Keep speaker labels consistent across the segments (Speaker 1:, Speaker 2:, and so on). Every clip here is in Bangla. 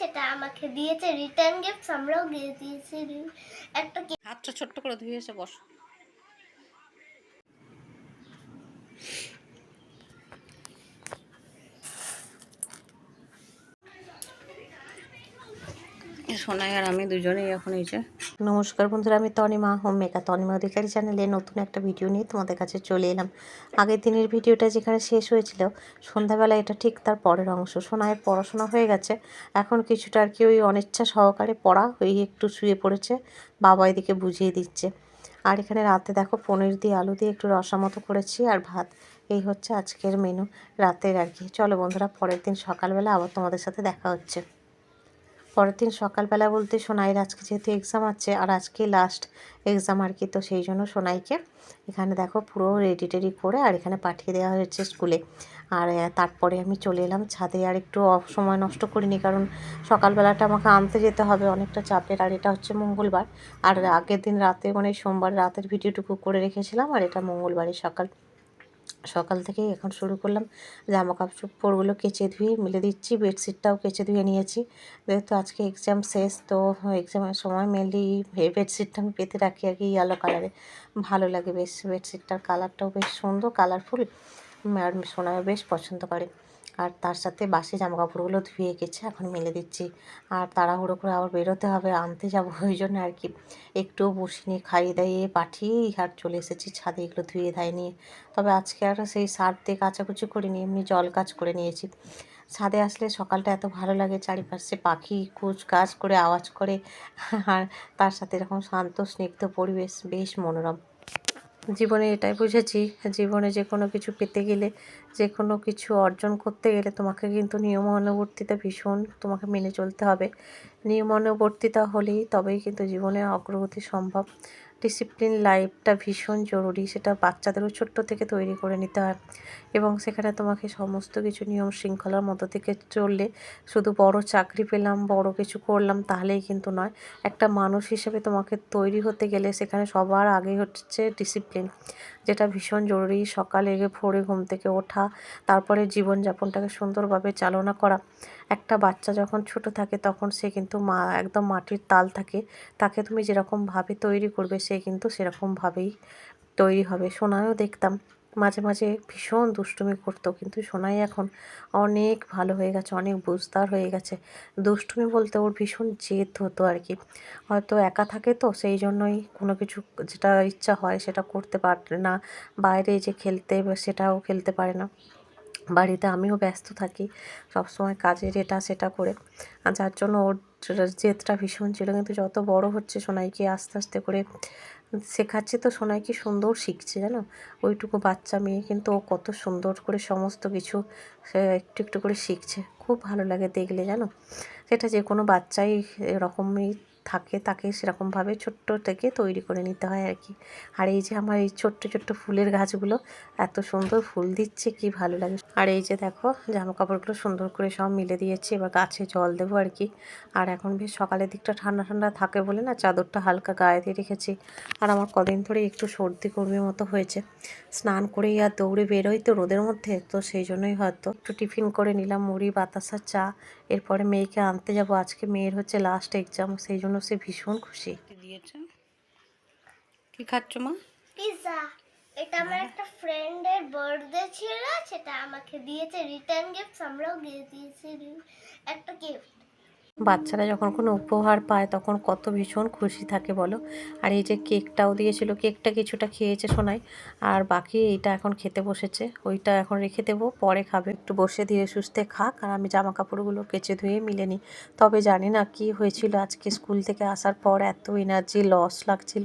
Speaker 1: সেটা আমাকে দিয়েছে রিটার্ন গিফট আমরাও দিয়ে দিয়েছি। একটা
Speaker 2: হাতটা ছোট্ট করে ধুয়ে এসে বস। সোনাই আর আমি দুজনেই এখন এই যে নমস্কার বন্ধুরা, আমি তনিমা, হোম মেকার। তনিমা অধিকারী চ্যানেলে নতুন একটা ভিডিও নিয়ে তোমাদের কাছে চলে এলাম। আগের দিনের ভিডিওটা যেখানে শেষ হয়েছিল, সন্ধ্যাবেলা এটা ঠিক তার পরের অংশ। সোনাইয়ের পড়াশোনা হয়ে গেছে, এখন কিছুটা আর কি ওই অনিচ্ছা সহকারে পড়া, ওই একটু শুয়ে পড়েছে, বাবা এদিকে বুঝিয়ে দিচ্ছে। আর এখানে রাতে দেখো পনির দিয়ে আলু দিয়ে একটু রসা মতো করেছি আর ভাত। এই হচ্ছে আজকের মেনু রাতের আর কি। চলো বন্ধুরা, পরের দিন সকালবেলা আবার তোমাদের সাথে দেখা হচ্ছে। পরের দিন সকালবেলা বলতে সোনাইয়ের আজকে যেহেতু এক্সাম আছে আর আজকে লাস্ট এক্সাম আর কি, তো সেই জন্য সোনাইকে এখানে দেখো পুরো রেডি টেডি করে আর এখানে পাঠিয়ে দেওয়া হয়েছে স্কুলে আর তারপরে আমি চলে এলাম ছাদে আর একটু সময় নষ্ট করিনি কারণ সকালবেলাটা আমাকে আনতে যেতে হবে অনেকটা চাপের আর এটা হচ্ছে মঙ্গলবার। আর আগের দিন রাতে মানে সোমবার রাতের ভিডিওটুকু করে রেখেছিলাম আর এটা মঙ্গলবারের সকাল। সকাল থেকে এখন শুরু করলাম। জামা কাপড়গুলো কেচে ধুয়ে মিলে দিচ্ছি, বেডশিটটাও কেচে ধুয়ে নিয়েছি। যেহেতু আজকে এক্সাম শেষ, তো এক্সামের সময় মেনলি এই বেডশিটটা আমি পেতে রাখি আর কি ইয়েলো কালারে ভালো লাগে বেশ, বেডশিটটার কালারটাও বেশ সুন্দর কালারফুল আর সোনাও বেশ পছন্দ করে। আর তার সাথে বাসি জামা কাপড়গুলো ধুয়ে গেছে, এখন মেলে দিচ্ছি। আর তাড়াহুড়ো করে আবার বেরোতে হবে, আনতে যাব ওই জন্য আর কি। একটুও বসিনি, খাইয়ে দাইয়ে পাঠিয়েই আর চলে এসেছি ছাদে এগুলো ধুয়ে ধায় নিয়ে। তবে আজকে আর সেই সার দিয়ে কাচাকুচি করিনি, এমনি জল কাজ করে নিয়েছি। ছাদে আসলে সকালটা এত ভালো লাগে, চারিপাশে পাখি, কুচ কাজ করে আওয়াজ করে, আর তার সাথে এরকম শান্ত, স্নিগ্ধ পরিবেশ, বেশ মনোরম। জীবনে এটাই বুঝেছি, জীবনে যে কোনো কিছু পেতে গেলে যে কোনো কিছু অর্জন করতে গেলে তোমাকে কিন্তু নিয়মানুবর্তিতা ভীষণ তোমাকে মেনে চলতে হবে। নিয়মানুবর্তিতা হলেই তবেই কিন্তু জীবনে অগ্রগতি সম্ভব। ডিসিপ্লিন লাইফটা ভীষণ জরুরি। সেটা বাচ্চাদেরও ছোট্ট থেকে তৈরি করে নিতে হয় এবং সেখানে তোমাকে সমস্ত কিছু নিয়ম শৃঙ্খলার মতো থেকে চললে শুধু বড় চাকরি পেলাম, বড় কিছু করলাম তাহলেই কিন্তু নয়। একটা মানুষ হিসেবে তোমাকে তৈরি হতে গেলে সেখানে সবার আগে হচ্ছে ডিসিপ্লিন যেটা ভীষণ জরুরি। সকালে ভোরে ঘুম থেকে ওঠা, তারপরে জীবনযাপনটাকে সুন্দরভাবে চালনা করা। একটা বাচ্চা যখন ছোট থাকে তখন সে কিন্তু মা, একদম মাটির তাল থাকে। তাকে তুমি যেরকমভাবে তৈরি করবে সে কিন্তু সেরকমভাবেই তৈরি হবে। সোনায়ও দেখতাম, মাঝে মাঝে ভীষণ দুষ্টুমি করতো। কিন্তু সোনাই এখন অনেক ভালো হয়ে গেছে, অনেক বুঝদার হয়ে গেছে। দুষ্টুমি বলতে ওর ভীষণ জেদ হতো আর কি। হয়তো একা থাকে তো, সেই জন্যই কোনো কিছু যেটা ইচ্ছা হয় সেটা করতে পারে না। বাইরে যে খেলতে, সেটাও খেলতে পারে না। বাড়িতে আমিও ব্যস্ত থাকি, সবসময় কাজের এটা সেটা করে। আর যার জন্য ওর জেদটা ভীষণ ছিল। কিন্তু যত বড় হচ্ছে সোনাইকে আস্তে আস্তে করে শেখাচ্ছে, তো সোনাই কি সুন্দর শিখছে জানো? ওইটুকু বাচ্চা মেয়ে, কিন্তু ও কত সুন্দর করে সমস্ত কিছু একটু একটু করে শিখছে। খুব ভালো লাগে দেখলে জানো? সেটা যে কোনো বাচ্চাই এরকমই থাকে তাকে সেরকমভাবে ছোট্ট থেকে তৈরি করে নিতে হয় আর কি। আর এই যে আমার এই ছোট্ট ছোট্ট ফুলের গাছগুলো, এত সুন্দর ফুল দিচ্ছে, কি ভালো লাগে। আর এই যে দেখো জামা কাপড়গুলো সুন্দর করে সব মিলে দিয়েছি, এবার গাছে জল দেবো আর কি। আর এখন বেশ সকালের দিকটা ঠান্ডা ঠান্ডা থাকে বলে না, চাদরটা হালকা গায়ে দিয়ে রেখেছি। আর আমার কদিন ধরে একটু সর্দি কর্মীর মতো হয়েছে। স্নান করেই আর দৌড়ে বেরোই তো রোদের মধ্যে, তো সেই জন্যই হয়তো একটু টিফিন করে নিলাম, মুড়ি, বাতাসা, চা। এরপরে মেয়েকে আনতে যাব, আজকে মেয়ের হচ্ছে লাস্ট এক্সাম সেই জন্য সে ভীষণ খুশি। দিয়েছে? কি খাচ্ছ মা?
Speaker 1: পিৎজা এটা আমার একটা ফ্রেন্ডের বার্থডে ছিল সেটা আমাকে দিয়েছে। রিটার্ন গিফট আমরাও দিয়ে দিয়েছি। একটা গিফট
Speaker 2: বাচ্চারা যখন কোনো উপহার পায় তখন কত ভীষণ খুশি থাকে, বলো। আর এই যে কেকটাও দিয়েছিল, কেকটা কিছুটা খেয়েছে শোনাই আর বাকি এইটা এখন খেতে বসেছে, ওইটা এখন রেখে দেবো, পরে খাবে। একটু বসে ধীরে সুস্থে খাক, আর আমি জামা কাপড়গুলো কেচে ধুয়ে মিলে নিই। তবে জানি না কি হয়েছিল, আজকে স্কুল থেকে আসার পর এত এনার্জি লস লাগছিল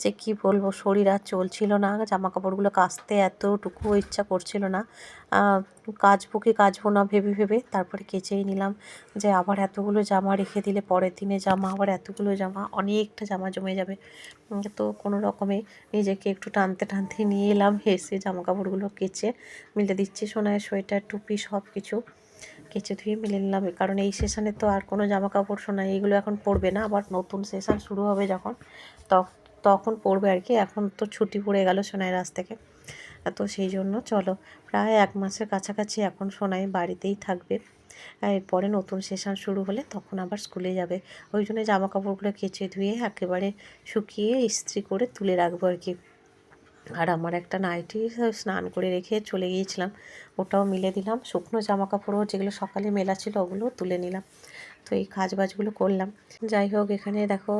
Speaker 2: যে কি বলব, শরীর আর চলছিল না জামা কাপড়গুলো কাচতে এতটুকু ইচ্ছা করছিল না। কাচবো কি কাচবো না ভেবে ভেবে তারপরে কেচেই নিলাম যে আবার এতগুলো জামা রেখে দিলে পরের দিনে জামা, আবার এতগুলো জামা, অনেকটা জামা জমে যাবে। তো কোনো রকমে নিজেকে একটু টানতে টানতে নিয়ে এলাম এসে জামা কাপড়গুলো কেচে মিলে দিচ্ছি সোনায়, সোয়েটার, টুপি সব কিছু কেচে ধুয়ে মিলে নিলাম। কারণ এই সেশানে তো আর কোনো জামা কাপড় সোনায় এইগুলো এখন পরবে না। আবার নতুন সেশান শুরু হবে যখন, তখ- তখন পরবে আর কি। এখন তো ছুটি পড়ে গেল সোনাইয়ের আজ থেকে। তো সেই জন্য চলো। প্রায় এক মাসের কাছাকাছি এখন সোনাই বাড়িতেই থাকবে। এরপরে নতুন সেশন শুরু হলে তখন আবার স্কুলে যাবে। ওই জন্য জামা কাপড়গুলো কেচে ধুয়ে একেবারে শুকিয়ে ইস্ত্রি করে তুলে রাখব আর কি। আর আমার একটা নাইটি স্নান করে রেখে চলে গিয়েছিলাম। ওটাও মিলে দিলাম। শুকনো জামা কাপড়ও যেগুলো সকালে মেলা ছিল ওগুলোও তুলে নিলাম। তো এই কাজ বাজগুলো করলাম। যাই হোক, এখানে দেখো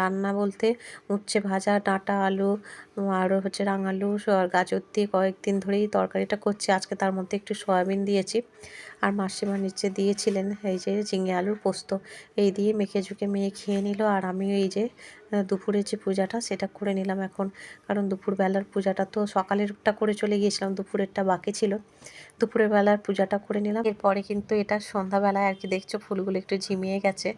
Speaker 2: রান্না বলতে উচ্ছে ভাজা, ডাঁটা আলু আরও হচ্ছে রাঙালু গাজর দিয়ে কয়েকদিন ধরেই তরকারিটা করছি। আজকে তার মধ্যে একটু সয়াবিন দিয়েছি। আর মাসিমা নিচে দিয়েছিলেন এই যে ঝিঙে আলুর পোস্ত। এই দিয়ে মেখে ঝুঁকে মেয়ে খেয়ে নিল। আর আমিও এই যে দুপুরের যে পূজাটা সেটা করে নিলাম এখন। কারণ দুপুরবেলার পূজাটা তো সকালেরটা করে চলে গিয়েছিলাম, দুপুরেরটা বাকি ছিল। দুপুরের বেলার পূজাটা করে নিলাম। এরপরে কিন্তু এটা সন্ধ্যাবেলায় আর কি দেখছ, ফুলগুলো একটু ঝিমিয়ে গেছে।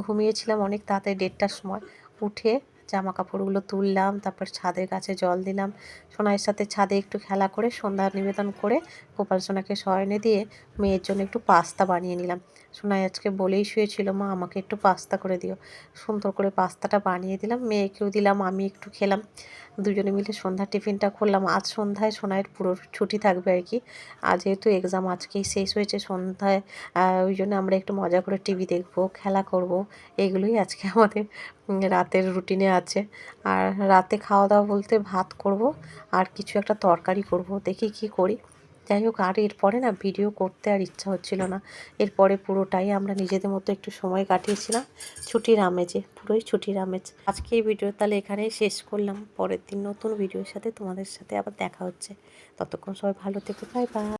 Speaker 2: ঘুমিয়েছিলাম অনেক তাড়াতাড়ি দেড়টার সময়। উঠে জামা কাপড়গুলো তুললাম, তারপর ছাদের কাছে জল দিলাম। সোনাইয়ের সাথে ছাদে একটু খেলা করে, সন্ধ্যা নিবেদন করে গোপাল সোনাকে শয়নে দিয়ে মেয়ের জন্য একটু পাস্তা বানিয়ে নিলাম। সোনাই আজকে বলেই শুয়েছিল, মা, আমাকে একটু পাস্তা করে দিও। সুন্দর করে পাস্তাটা বানিয়ে দিলাম, মেয়েকেও দিলাম, আমি একটু খেলাম। দুজনে মিলে সন্ধ্যা টিফিনটা করলাম। আজ সন্ধ্যায় সোনাইয়ের পুরো ছুটি থাকবে আর কি। আর যেহেতু এক্সাম আজকেই শেষ হয়েছে সন্ধ্যায় ওই জন্য আমরা একটু মজা করে টিভি দেখব, খেলা করব, এগুলোই আজকে আমাদের রাতের রুটিনে আছে। আর রাতে খাওয়া দাওয়া বলতে ভাত করব, আর কিছু একটা তরকারি করব, দেখি কি করি। যাই হোক আর এরপরে না ভিডিও করতে আর ইচ্ছা হচ্ছিল না। এরপরে পুরোটাই আমরা নিজেদের মতো একটু সময় কাটিয়েছিলাম ছুটির আমেজে, পুরোই ছুটির আমেজ। আজকে এই ভিডিও তাহলে এখানেই শেষ করলাম। পরের দিন নতুন ভিডিওর সাথে তোমাদের সাথে আবার দেখা হচ্ছে। ততক্ষণ সবাই ভালো থেকে বাই বাই